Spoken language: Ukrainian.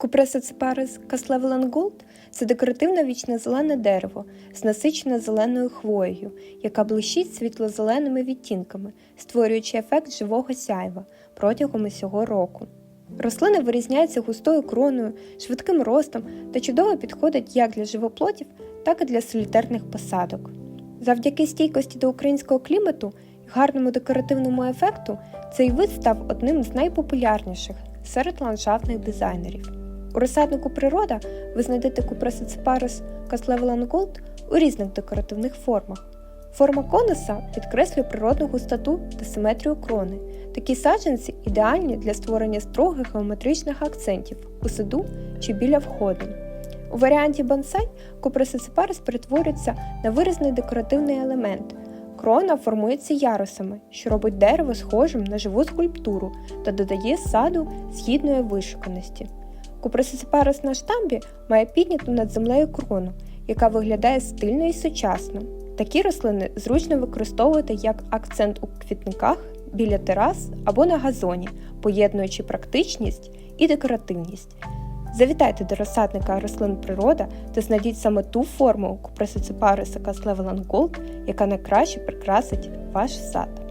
Купресоципарис Каслевелан Голд це декоративне вічне зелене дерево з насичено зеленою хвоєю, яка блищить світло-зеленими відтінками, створюючи ефект живого сяйва протягом усього року. Рослина вирізняється густою кроною, швидким ростом та чудово підходить як для живоплотів, так і для солітарних посадок. Завдяки стійкості до українського клімату і гарному декоративному ефекту цей вид став одним з найпопулярніших серед ландшафтних дизайнерів. У розсаднику природа ви знайдете купресоципарис Каслевелан Голд у різних декоративних формах. Форма конуса підкреслює природну густоту та симетрію крони. Такі саджанці ідеальні для створення строгих геометричних акцентів у саду чи біля входу. У варіанті бонсай купресоципарис перетворюється на виразний декоративний елемент. Крона формується ярусами, що робить дерево схожим на живу скульптуру та додає саду згідної вишуканості. Купресоципарис на штамбі має підняту над землею крону, яка виглядає стильно і сучасно. Такі рослини зручно використовувати як акцент у квітниках, біля терас або на газоні, поєднуючи практичність і декоративність. Завітайте до розсадника рослин природа та знайдіть саме ту форму купресоципариса Каслевелан Голд, яка найкраще прикрасить ваш сад.